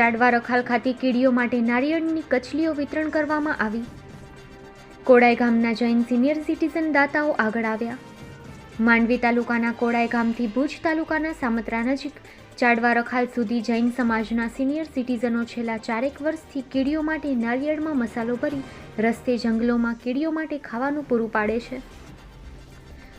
ચાડવા રખાલ ખાતે કીડીઓ માટે નારિયેળની કચલીઓ વિતરણ કરવામાં આવી. કોડાઈ ગામના જૈન સિનિયર સિટીઝન દાતાઓ આગળ આવ્યા. માંડવી તાલુકાના કોડાઈ ગામથી ભુજ તાલુકાના સામત્રા નજીક ચાડવા રખાલ સુધી જૈન સમાજના સિનિયર સિટીઝનો છેલ્લા ચારેક વર્ષથી કીડીઓ માટે નારિયેળમાં મસાલો ભરી રસ્તે જંગલોમાં કીડીઓ માટે ખાવાનું પૂરું પાડે છે.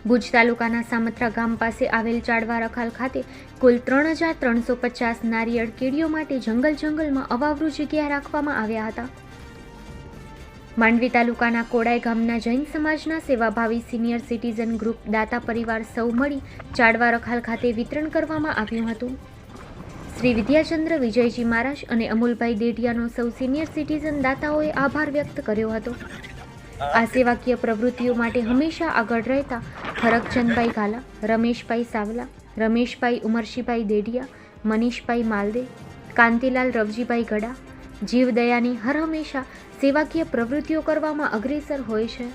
ભુજ તાલુકાના સામત્રા ગામ પાસે આવેલ ચાડવા રખાલ ખાતે કુલ ત્રણ હજાર ત્રણસો પચાસ નારિયેળ કીડીઓ માટે જંગલ જંગલમાં અવાવરૂ જગ્યા રાખવામાં આવ્યા હતા. માંડવી તાલુકાના કોડાઈ ગામના જૈન સમાજના સેવાભાવી સિનિયર સિટીઝન ગ્રુપ દાતા પરિવાર સૌ મળી ચાડવા રખાલ ખાતે વિતરણ કરવામાં આવ્યું હતું. શ્રી વિદ્યાચંદ્ર વિજયજી મહારાજ અને અમુલભાઈ દેઢિયાનો સૌ સિનિયર સિટીઝન દાતાઓએ આભાર વ્યક્ત કર્યો હતો. આ સેવાકીય પ્રવૃત્તિઓ માટે હંમેશા આગળ રહેતા ખરકચંદભાઈ ગાલા, રમેશભાઈ સાવલા, રમેશભાઈ ઉમરશીભાઈ દેડિયા, મનીષભાઈ માલદે, કાંતિલાલ રવજીભાઈ ગડા, જીવદયાની હર હંમેશા સેવાકીય પ્રવૃત્તિઓ કરવામાં અગ્રેસર હોય છે.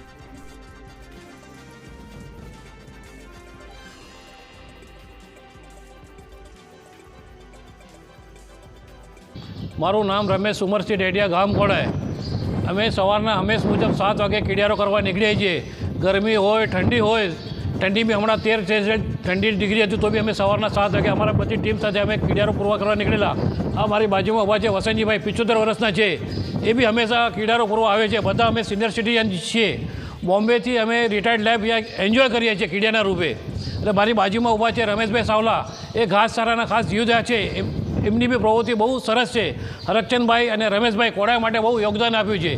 મારું નામ રમેશ ઉમરસિંહ ડેડિયા ગામ ખોડાય અમે સવારના હંમેશ મુજબ સાત વાગે કીડિયારો કરવા નીકળીએ છીએ. ગરમી હોય, ઠંડી હોય ઠંડી બી હમણાં તેર છે ઠંડી ડિગ્રી હતી, તો બી અમે સવારના સાત વાગે અમારા બધી ટીમ સાથે અમે કીડારો પૂરવા કરવા નીકળેલા. આ મારી બાજુમાં ઊભા છે વસંતજીભાઈ, પિચોતેર વર્ષના છે. એ બી હંમેશા કીડારો પૂરવા આવે છે. બધા અમે સિનિયર સિટીઝન છીએ. બોમ્બેથી અમે રિટાયર્ડ લાઈફ એન્જોય કરીએ છીએ કીડિયાના રૂપે. એટલે મારી બાજુમાં ઊભા છે રમેશભાઈ સાવલા. એ ઘાસ સારાના ખાસ જીવદા છે. એમ, એમની બી પ્રવૃત્તિ બહુ સરસ છે. હરકચંદભાઈ અને રમેશભાઈ કોડા માટે બહુ યોગદાન આપ્યું છે.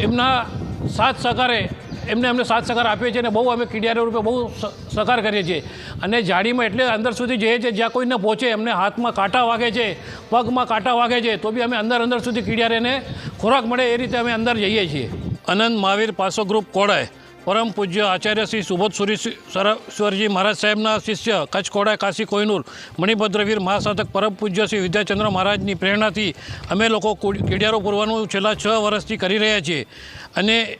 એમના સાથ સહકારે એમને અમને સાથ સહકાર આપીએ છીએ અને બહુ અમે કીડિયા રૂપે બહુ સહકાર કરીએ છીએ. અને જાડીમાં એટલે અંદર સુધી જઈએ છીએ, જ્યાં કોઈ ન પહોંચે, એમને હાથમાં કાંટા વાગે છે, પગમાં કાંટા વાગે છે, તો બી અમે અંદર અંદર સુધી કીડિયારેને ખોરાક મળે એ રીતે અમે અંદર જઈએ છીએ. અનંત મહાવીર પાસો ગ્રુપ કોડાય. પરમ પૂજ્ય આચાર્ય શ્રી સુબોધ સુરેશ્વરજી મહારાજ સાહેબના શિષ્ય, કચ્છ કોડાય, કાશી કોઈનુર મણિભદ્રવીર મહાસાધક, પરમ પૂજ્ય શ્રી વિદ્યાચંદ્ર મહારાજની પ્રેરણાથી અમે લોકો કુડ- કીડિયારો પૂરવાનું છેલ્લા છ વર્ષથી કરી રહ્યા છીએ. અને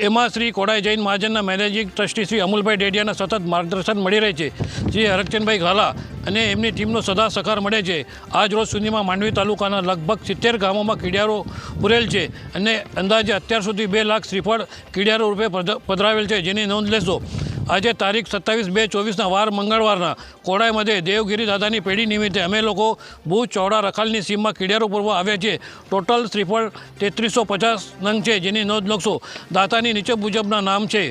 એમાં શ્રી કોડાઈ જૈન મહાજનના મેનેજિંગ ટ્રસ્ટી શ્રી અમુલભાઈ ડેડિયાના સતત માર્ગદર્શન મળી રહે છે. શ્રી હરકચંદભાઈ ઘાલા અને એમની ટીમનો સદા સહકાર મળે છે. આજ રોજ સુધીમાં માંડવી તાલુકાના લગભગ સિત્તેર ગામોમાં કીડિયારો પૂરેલ છે અને અંદાજે અત્યાર સુધી બે લાખ શ્રીફળ કીડિયારો રૂપે પધ- પધરાવેલ છે. જેની નોંધ લેશો આજે તારીખ સત્તાવીસ બે ચોવીસના વાર મંગળવારના કોડાઈ મધ્યે દેવગીરી દાદાની પેઢી નિમિત્તે અમે લોકો ભુજ ચોડા રખાલની સીમમાં કીડિયારો પૂર્વ આવ્યા છીએ. ટોટલ શ્રીફળ તેત્રીસો પચાસ નંગ છે જેની નોંધ લખશો. દાતાની નીચે મુજબના નામ છે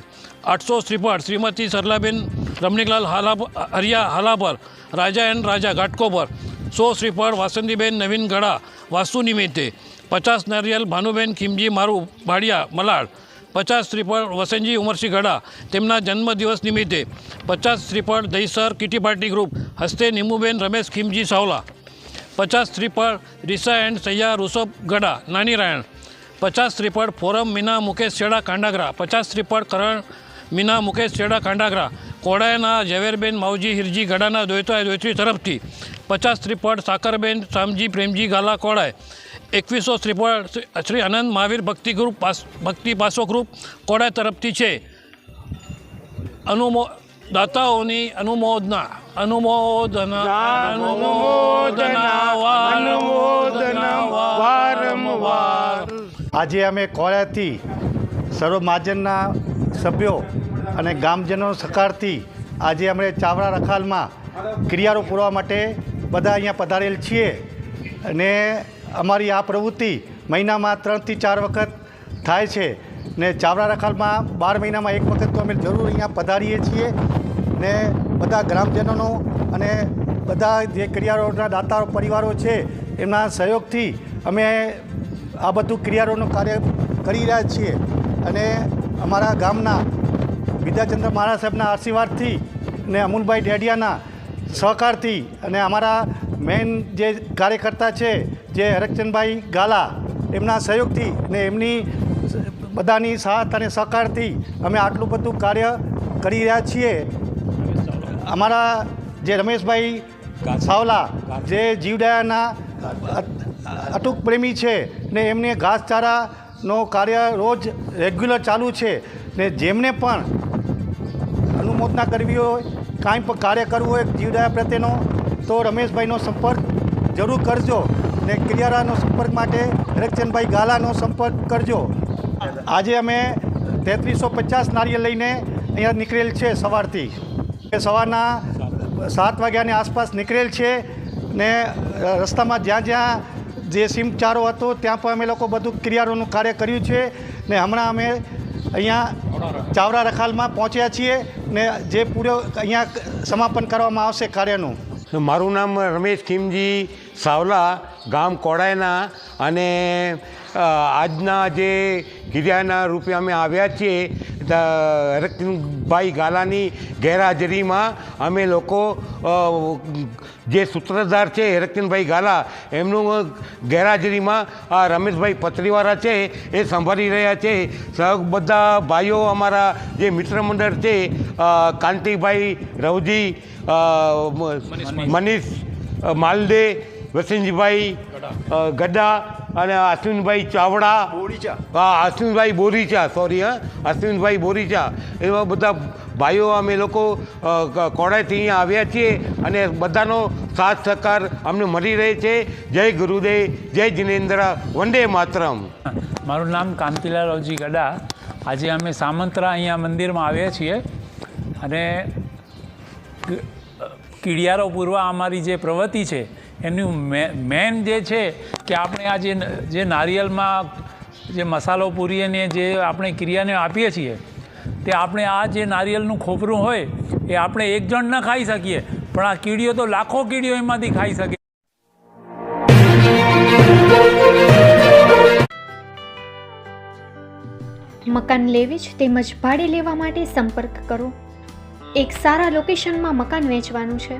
આઠસો શ્રીફળ શ્રીમતી સરલાબેન રમણીકલાલ હાલા હરિયા હાલાપર રાજા એન્ડ રાજા ઘાટકોપર સો શ્રીફળ વાસંતીબેન નવીન ગળા વાસુ નિમિત્તે, પચાસ નારિયેલ, ભાનુબેન ખીમજી, મારું ભાડિયા મલાડ પચાસ શ્રીફળ વસંતજી ઉમરસિંહ ગડા તેમના જન્મદિવસ નિમિત્તે પચાસ શ્રીફળ દહીસર કિટી પાર્ટી ગ્રુપ હસ્તે નિમુબેન રમેશ ખીમજી સાવલા પચાસ શ્રીફળ રીસા એન્ડ સૈયા ઋષભ ગડા નાની રાયણ પચાસ શ્રીફળ ફોરમ મીના મુકેશ છેડા કાંડાગરા પચાસ શ્રીફળ કરણ મીના મુકેશ છેડા કાંડાગરા કોડાયના ઝવેરબેન, માવજી, હિરજી, ગડાના દોયતાએ દોયત્રી તરફથી પચાસ ત્રિપટ સાકરબેન શામજી પ્રેમજી, ગાલા કોડાય. એકવીસો ત્રિપટ શ્રી- આનંદ મહાવીર ભક્તિ ગ્રુપ ભક્તિ પાસો ગ્રુપ કોડાય તરફથી છે. અનુમો, દાતાઓની અનુમોદના અનુમોદના અનુમોદના અનુમોદના વારંવાર આજે અમે કોળાથી સર્વ મહાજનના સભ્યો અને ગામજનો સહકારથી આજે અમે ચાવડા રખાલમાં ક્રિયારો પૂરવા માટે બધા અહીંયા પધારેલ છીએ. અને અમારી આ પ્રવૃત્તિ મહિનામાં ત્રણથી ચાર વખત થાય છે. ને ચાવડા રખાલમાં બાર મહિનામાં એક વખત તો અમે જરૂર અહીંયા પધારીએ છીએ. ને બધા ગ્રામજનોનો અને બધા જે ક્રિયારોના દાતા પરિવારો છે, એમના સહયોગથી અમે આ બધું ક્રિયારોનું કાર્ય કરી રહ્યા છીએ. અને અમારા ગામના વિદ્યાચંદ્ર મહારાજ સાહેબના આશીર્વાદથી ને અમુલભાઈ ડેડિયાના સહકારથી અને અમારા મેઇન જે કાર્યકર્તા છે, જે હરકચંદભાઈ ગાલા, એમના સહયોગથી ને એમની બધાની સાથ અને સહકારથી અમે આટલું બધું કાર્ય કરી રહ્યા છીએ. અમારા જે રમેશભાઈ સાવલા, જે જીવડાયાના અટૂક પ્રેમી છે ને એમને ઘાસચારાનો કાર્ય રોજ રેગ્યુલર ચાલુ છે ને જેમને પણ અનુમોદના કરવી હોય, કાંઈ પણ કાર્ય કરવું હોય જીવદયા પ્રત્યેનો, તો રમેશભાઈનો સંપર્ક જરૂર કરજો ને કિરિયારાનો સંપર્ક માટે રક્ષણભાઈ ગાલાનો સંપર્ક કરજો. આજે અમે તેત્રીસો પચાસ નારિયેળ લઈને અહીંયા નીકળેલ છે સવારથી. એ સવારના સાત વાગ્યાની આસપાસ નીકળેલ છે ને રસ્તામાં જ્યાં જ્યાં જે સીમચારો હતો, ત્યાં પણ અમે લોકો બધું ક્રિયારોનું કાર્ય કર્યું છે ને હમણાં અમે અહીંયા ચાવડા રખાલમાં પહોંચ્યા છીએ ને જે પૂરો અહીંયા સમાપન કરવામાં આવશે કાર્યનું. મારું નામ રમેશ ખીમજી સાવલા, ગામ કોડાયના અને આજના જે ગિરિયાના રૂપે અમે આવ્યા છીએ રતિનભાઈ ગાલાની ગેરહાજરીમાં અમે લોકો જે સૂત્રધાર છે રતિનભાઈ ગાલા એમનું ગેરહાજરીમાં આ રમેશભાઈ પત્રીવાળા છે એ સંભાળી રહ્યા છે. બધા ભાઈઓ અમારા જે મિત્ર મંડળ છે કાંતિભાઈ રવજી મનીષ. માલદે વસંતજીભાઈ અ, ગડા અને અશ્વિનભાઈ ચાવડા. બોરીચા. હા અશ્વિનભાઈ બોરીચા સોરી હા. અશ્વિનભાઈ બોરીચા. એવા બધા ભાઈઓ અમે લોકો કોડાથી અહીંયા આવ્યા છીએ અને બધાનો સાથ સહકાર અમને મળી રહે છે. જય ગુરુદેવ જય જિનેન્દ્ર વંદે માતરમ. મારું નામ કાંતિલાલ અવજી ગડા. આજે અમે સામંતરા અહીંયા મંદિરમાં આવ્યા છીએ. અને કીડિયારો પૂર્વ અમારી જે પ્રવૃત્તિ છે એનું મેન જે છે કે આપણે આ જે જે નારિયેળમાં જે મસાલો પૂરીને જે આપણે ક્રિયાને આપીએ છીએ, તે આપણે આ જે નારિયેળનું ખોપરું હોય, એ આપણે એક જણ ન ખાઈ શકીએ, પણ આ કીડીઓ તો લાખો કીડીઓ એમાંથી ખાઈ શકે. મકાન લેવી જ તેમજ ભાડે લેવા માટે સંપર્ક કરો. એક સારા લોકેશનમાં મકાન વેચવાનું છે.